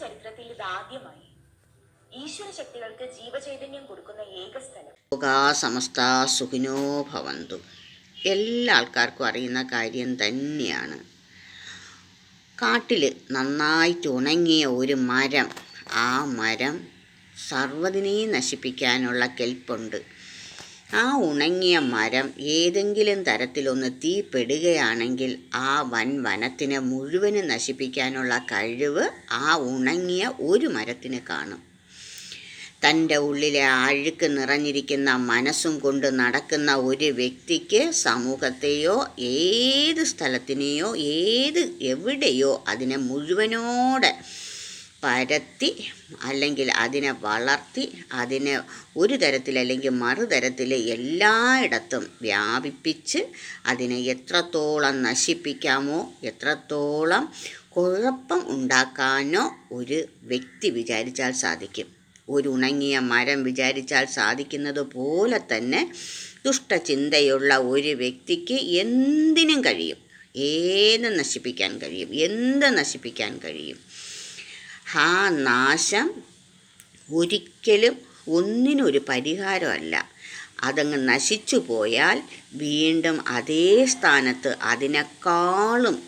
ചരിത്രത്തിൽ ഇത് ഈശ്വര ശക്തികൾക്ക് ജീവചൈതന്യം കൊടുക്കുന്ന ഏക സ്ഥലം. സമസ്ത സുഖിനോ ഭവന്തു. എല്ലാ ആൾക്കാർക്കും അറിയുന്ന കാര്യം തന്നെയാണ്. കാട്ടിൽ നന്നായിട്ട് ഉണങ്ങിയ ഒരു മരം ആ മരം സർവതിനെയും നശിപ്പിക്കാനുള്ള കെൽപ്പുണ്ട്. ആ ഉണങ്ങിയ മരം ഏതെങ്കിലും തരത്തിലൊന്ന് തീപ്പെടുകയാണെങ്കിൽ ആ വൻ വനത്തിനെ മുഴുവനും നശിപ്പിക്കാനുള്ള കഴിവ് ആ ഉണങ്ങിയ ഒരു മരത്തിന് കാണും. തന്റെ ഉള്ളിലെ അഴുക്ക് നിറഞ്ഞിരിക്കുന്ന മനസ്സും കൊണ്ട് നടക്കുന്ന ഒരു വ്യക്തിക്ക് സമൂഹത്തെയോ ഏത് സ്ഥലത്തിനെയോ ഏത് എവിടെയോ അതിനെ മുഴുവനോടെ പരത്തി അല്ലെങ്കിൽ അതിനെ വളർത്തി അതിനെ ഒരു തരത്തിൽ അല്ലെങ്കിൽ മറുതരത്തിൽ എല്ലായിടത്തും വ്യാപിപ്പിച്ച് അതിനെ എത്രത്തോളം നശിപ്പിക്കാമോ എത്രത്തോളം കുഴപ്പം ഉണ്ടാക്കാനോ ഒരു വ്യക്തി വിചാരിച്ചാൽ സാധിക്കും. ഒരു ഉണങ്ങിയ മരം വിചാരിച്ചാൽ സാധിക്കുന്നത് പോലെ തന്നെ ദുഷ്ടചിന്തയുള്ള ഒരു വ്യക്തിക്ക് എന്തിനും കഴിയും. ഏത് നശിപ്പിക്കാൻ കഴിയും? എന്ത് നശിപ്പിക്കാൻ കഴിയും? ആ നാശം ഒരിക്കലും ഒന്നിനൊരു പരിഹാരമല്ല. അതങ്ങ് നശിച്ചു പോയാൽ വീണ്ടും അതേ സ്ഥാനത്ത് അതിനേക്കാളും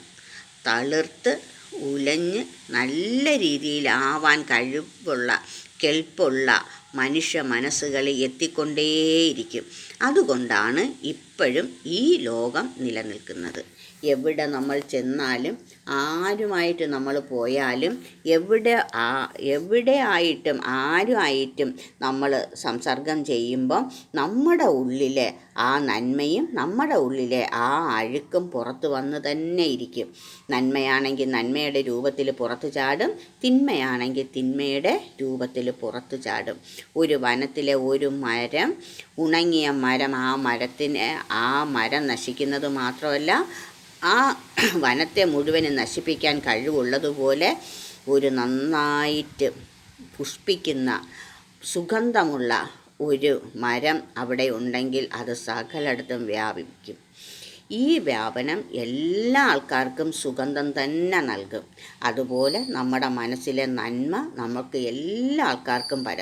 തളിർത്ത് ഉലഞ്ഞ് നല്ല രീതിയിലാവാൻ കഴിവുള്ള കെൽപ്പുള്ള മനുഷ്യ മനസ്സുകളിൽ എത്തിക്കൊണ്ടേയിരിക്കും. അതുകൊണ്ടാണ് ഇപ്പോഴും ഈ ലോകം നിലനിൽക്കുന്നത്. എവിടെ നമ്മൾ ചെന്നാലും ആരുമായിട്ട് നമ്മൾ പോയാലും എവിടെ ആ എവിടെ ആയിട്ടും ആരുമായിട്ടും നമ്മൾ സംസർഗം ചെയ്യുമ്പം നമ്മുടെ ഉള്ളിലെ ആ നന്മയും നമ്മുടെ ഉള്ളിലെ ആ അഴുക്കും പുറത്തു വന്ന് തന്നെ ഇരിക്കും. നന്മയാണെങ്കിൽ നന്മയുടെ രൂപത്തിൽ പുറത്തു ചാടും തിന്മയാണെങ്കിൽ തിന്മയുടെ രൂപത്തിൽ പുറത്തു ചാടും. ഒരു വനത്തിലെ ഒരു മരം ഉണങ്ങിയ മരം ആ മരത്തിന് ആ മരം നശിക്കുന്നത് മാത്രമല്ല ആ വനത്തെ മുഴുവനും നശിപ്പിക്കാൻ കഴിവുള്ളതുപോലെ ഒരു നന്നായിട്ട് പുഷ്പിക്കുന്ന സുഗന്ധമുള്ള ഒരു മരം അവിടെ ഉണ്ടെങ്കിൽ അത് സകലയിടത്തും വ്യാപിക്കും. ഈ വ്യാപനം എല്ലാ ആൾക്കാർക്കും സുഗന്ധം തന്നെ നൽകും. അതുപോലെ നമ്മുടെ മനസ്സിലെ നന്മ നമുക്ക് എല്ലാ ആൾക്കാർക്കും പര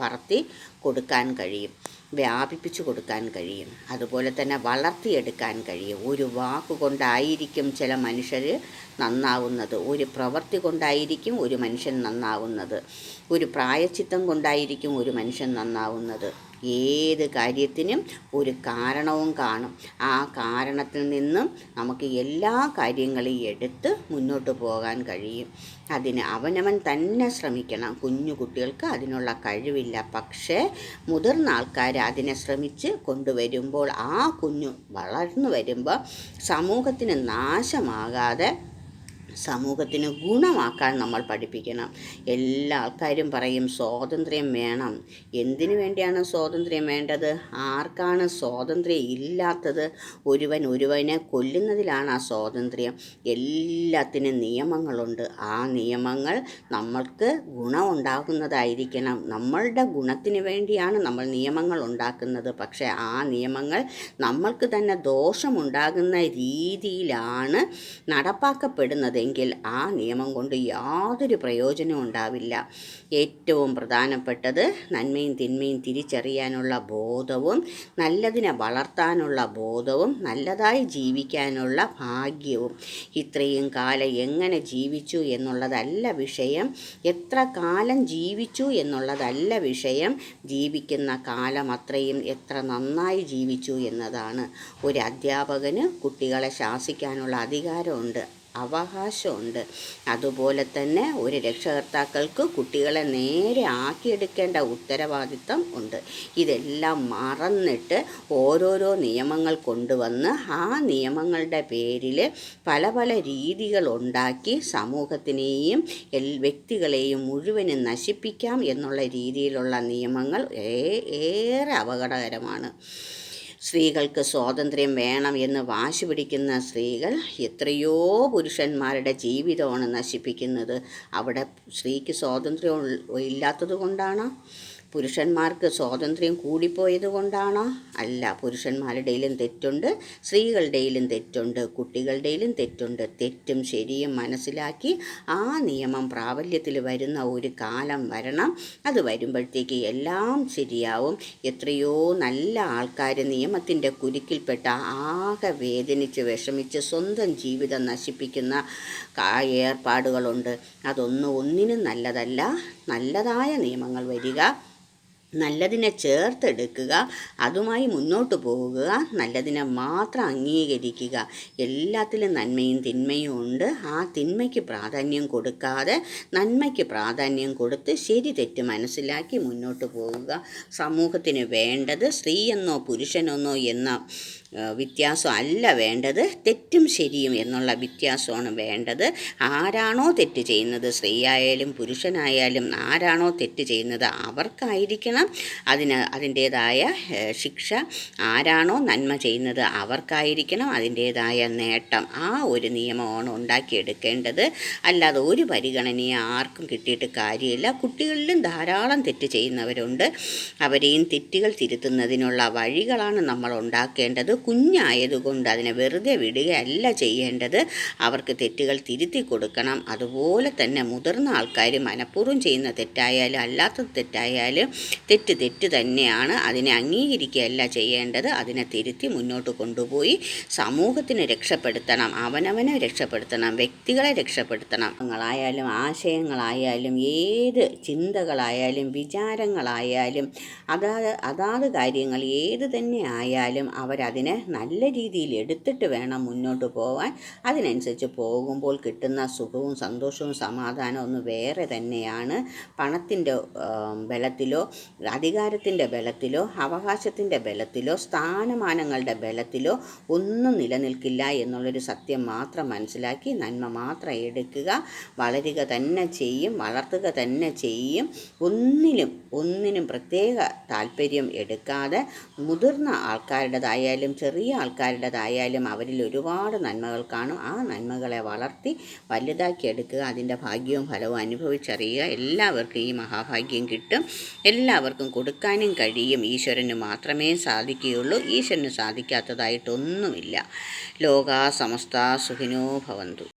പറത്തി കൊടുക്കാൻ കഴിയും. വ്യാപിപ്പിച്ചു കൊടുക്കാൻ കഴിയും. അതുപോലെ തന്നെ വളർത്തിയെടുക്കാൻ കഴിയും. ഒരു വാക്ക് കൊണ്ടായിരിക്കും ചില മനുഷ്യർ നന്നാവുന്നത്. ഒരു പ്രവൃത്തി കൊണ്ടായിരിക്കും ഒരു മനുഷ്യൻ നന്നാവുന്നത്. ഒരു പ്രായച്ചിത്തം കൊണ്ടായിരിക്കും ഒരു മനുഷ്യൻ നന്നാവുന്നത്. ഏത് കാര്യത്തിനും ഒരു കാരണവും കാണും. ആ കാരണത്തിൽ നിന്നും നമുക്ക് എല്ലാ കാര്യങ്ങളെയും എടുത്ത് മുന്നോട്ട് പോകാൻ കഴിയും. അതിന് അവനവൻ തന്നെ ശ്രമിക്കണം. കുഞ്ഞു കുട്ടികൾക്ക് അതിനുള്ള കഴിവില്ല. പക്ഷേ മുതിർന്ന ആൾക്കാർ അതിനെ ശ്രമിച്ച് കൊണ്ടുവരുമ്പോൾ ആ കുഞ്ഞു വളർന്നു വരുമ്പോൾ സമൂഹത്തിന് നാശമാകാതെ സമൂഹത്തിന് ഗുണമാക്കാൻ നമ്മൾ പഠിപ്പിക്കണം. എല്ലാ ആൾക്കാരും പറയും സ്വാതന്ത്ര്യം വേണം. എന്തിനു വേണ്ടിയാണ് സ്വാതന്ത്ര്യം വേണ്ടത്? ആർക്കാണ് സ്വാതന്ത്ര്യം ഇല്ലാത്തത്? ഒരുവൻ ഒരുവനെ കൊല്ലുന്നതിലാണ് ആ സ്വാതന്ത്ര്യം. എല്ലാത്തിനും നിയമങ്ങളുണ്ട്. ആ നിയമങ്ങൾ നമ്മൾക്ക് ഗുണമുണ്ടാകുന്നതായിരിക്കണം നമ്മളുടെ ഗുണത്തിന് വേണ്ടിയാണ് നമ്മൾ നിയമങ്ങൾ ഉണ്ടാക്കുന്നത്. പക്ഷേ ആ നിയമങ്ങൾ നമ്മൾക്ക് തന്നെ ദോഷമുണ്ടാകുന്ന രീതിയിലാണ് നടപ്പാക്കപ്പെടുന്നത് എങ്കിൽ ആ നിയമം കൊണ്ട് യാതൊരു പ്രയോജനവും ഉണ്ടാവില്ല. ഏറ്റവും പ്രധാനപ്പെട്ടത് നന്മയും തിന്മയും തിരിച്ചറിയാനുള്ള ബോധവും നല്ലതിനെ വളർത്താനുള്ള ബോധവും നല്ലതായി ജീവിക്കാനുള്ള ഭാഗ്യവും. ഇത്രയും കാലം എങ്ങനെ ജീവിച്ചു എന്നുള്ളതല്ല വിഷയം. എത്ര കാലം ജീവിച്ചു എന്നുള്ളതല്ല വിഷയം. ജീവിക്കുന്ന കാലം അത്രയും എത്ര നന്നായി ജീവിച്ചു എന്നതാണ്. ഒരു അധ്യാപകന് കുട്ടികളെ ശാസിക്കാനുള്ള അധികാരമുണ്ട്. അവകാശമുണ്ട്. അതുപോലെ തന്നെ ഒരു രക്ഷകർത്താക്കൾക്ക് കുട്ടികളെ നേരെ ആക്കിയെടുക്കേണ്ട ഉത്തരവാദിത്തം ഉണ്ട്. ഇതെല്ലാം മറന്നിട്ട് ഓരോരോ നിയമങ്ങൾ കൊണ്ടുവന്ന് ആ നിയമങ്ങളുടെ പേരിൽ പല പല രീതികൾ ഉണ്ടാക്കി സമൂഹത്തിനെയും വ്യക്തികളെയും മുഴുവനും നശിപ്പിക്കാം എന്നുള്ള രീതിയിലുള്ള നിയമങ്ങൾ ഏറെ അപകടകരമാണ്. സ്ത്രീകൾക്ക് സ്വാതന്ത്ര്യം വേണം എന്ന് വാശി പിടിക്കുന്ന സ്ത്രീകൾ എത്രയോ പുരുഷന്മാരുടെ ജീവിതമാണ് നശിപ്പിക്കുന്നത്. അവിടെ സ്ത്രീക്ക് സ്വാതന്ത്ര്യം ഇല്ലാത്തത് കൊണ്ടാണ്. പുരുഷന്മാർക്ക് സ്വാതന്ത്ര്യം കൂടിപ്പോയത് കൊണ്ടാണോ? അല്ല പുരുഷന്മാരുടെയിലും തെറ്റുണ്ട് സ്ത്രീകളുടെയിലും തെറ്റുണ്ട് കുട്ടികളുടെയിലും തെറ്റുണ്ട്. തെറ്റും ശരിയും മനസ്സിലാക്കി ആ നിയമം പ്രാബല്യത്തിൽ വരുന്ന ഒരു കാലം വരണം. അത് വരുമ്പോഴത്തേക്ക് എല്ലാം ശരിയാവും. എത്രയോ നല്ല ആൾക്കാർ നിയമത്തിന്റെ കുരുക്കിൽപ്പെട്ട ആകെ വേദനിച്ച് വിഷമിച്ച് സ്വന്തം ജീവിതം നശിപ്പിക്കുന്ന ഏർപ്പാടുകളുണ്ട്. അതൊന്നും ഒന്നിനും നല്ലതല്ല. നല്ലതായ നിയമങ്ങൾ വരിക. നല്ലതിനെ ചേർത്തെടുക്കുക അതുമായി മുന്നോട്ട് പോകുക നല്ലതിനെ മാത്രം അംഗീകരിക്കുക. എല്ലാത്തിലും നന്മയും തിന്മയും ഉണ്ട്. ആ തിന്മയ്ക്ക് പ്രാധാന്യം കൊടുക്കാതെ നന്മയ്ക്ക് പ്രാധാന്യം കൊടുത്ത് ശരി തെറ്റ് മനസ്സിലാക്കി മുന്നോട്ട് പോകുക. സമൂഹത്തിന് വേണ്ടത് സ്ത്രീയെന്നോ പുരുഷനെന്നോ എന്ന വ്യത്യാസം അല്ല വേണ്ടത്. തെറ്റും ശരിയും എന്നുള്ള വ്യത്യാസമാണ് വേണ്ടത്. ആരാണോ തെറ്റ് ചെയ്യുന്നത്? സ്ത്രീയായാലും പുരുഷനായാലും ആരാണോ തെറ്റ് ചെയ്യുന്നത്? അവർക്കായിരിക്കണം അതിന് അതിന്റേതായ ശിക്ഷ. ആരാണോ നന്മ ചെയ്യുന്നത്? അവർക്കായിരിക്കണം അതിന്റേതായ നേട്ടം. ആ ഒരു നിയമമാണ് ഉണ്ടാക്കിയെടുക്കേണ്ടത്. അല്ലാതെ ഒരു പരിഗണനയും ആർക്കും കിട്ടിയിട്ട് കാര്യമില്ല. കുട്ടികളിലും ധാരാളം തെറ്റ് ചെയ്യുന്നവരുണ്ട്. അവരെയും തെറ്റുകൾ തിരുത്തുന്നതിനുള്ള വഴികളാണ് നമ്മൾ ഉണ്ടാക്കേണ്ടത്. കുഞ്ഞായതുകൊണ്ട് അതിനെ വെറുതെ വിടുകയല്ല ചെയ്യേണ്ടത്. അവർക്ക് തെറ്റുകൾ തിരുത്തി കൊടുക്കണം. അതുപോലെ തന്നെ മുതിർന്ന ആൾക്കാർ മനഃപൂർവം ചെയ്യുന്ന തെറ്റായാലും അല്ലാത്ത തെറ്റായാലും തെറ്റ് തെറ്റ് തന്നെയാണ് അതിനെ അംഗീകരിക്കുകയല്ല ചെയ്യേണ്ടത്. അതിനെ തിരുത്തി മുന്നോട്ട് കൊണ്ടുപോയി സമൂഹത്തിനെ രക്ഷപ്പെടുത്തണം അവനവനെ രക്ഷപ്പെടുത്തണം വ്യക്തികളെ രക്ഷപ്പെടുത്തണം. ങ്ങളായാലും ആശയങ്ങളായാലും ഏത് ചിന്തകളായാലും വിചാരങ്ങളായാലും അതാത് അതാത് കാര്യങ്ങൾ ഏത് തന്നെ ആയാലും അവരതിനെ നല്ല രീതിയിൽ എടുത്തിട്ട് വേണം മുന്നോട്ട് പോകാൻ അതിനനുസരിച്ച് പോകുമ്പോൾ കിട്ടുന്ന സുഖവും സന്തോഷവും സമാധാനവും ഒന്ന് വേറെ തന്നെയാണ്. പണത്തിന്റെ ബലത്തിലോ അധികാരത്തിന്റെ ബലത്തിലോ അവകാശത്തിന്റെ ബലത്തിലോ സ്ഥാനമാനങ്ങളുടെ ബലത്തിലോ ഒന്നും നിലനിൽക്കില്ല എന്നുള്ളൊരു സത്യം മാത്രം മനസ്സിലാക്കി നന്മ മാത്രം എടുക്കുക. വളരുക തന്നെ ചെയ്യും വളർത്തുക തന്നെ ചെയ്യും. ഒന്നിലും ഒന്നിനും പ്രത്യേക താല്പര്യം എടുക്കാതെ മുതിർന്ന ആൾക്കാരുടേതായാലും ചെറിയ ആൾക്കാരുടേതായാലും അവരിൽ ഒരുപാട് നന്മകൾ കാണും. ആ നന്മകളെ വളർത്തി വലുതാക്കി എടുക്കുക അതിന്റെ ഭാഗ്യവും ഫലവും അനുഭവിച്ചറിയുക. എല്ലാവർക്കും ഈ മഹാഭാഗ്യം കിട്ടും. എല്ലാവർക്കും കൊടുക്കാനും കഴിയും. ഈശ്വരന് മാത്രമേ സാധിക്കുകയുള്ളൂ. ഈശ്വരന് സാധിക്കാത്തതായിട്ടൊന്നുമില്ല. ലോകാ സമസ്ത സുഖിനോ ഭവന്തു.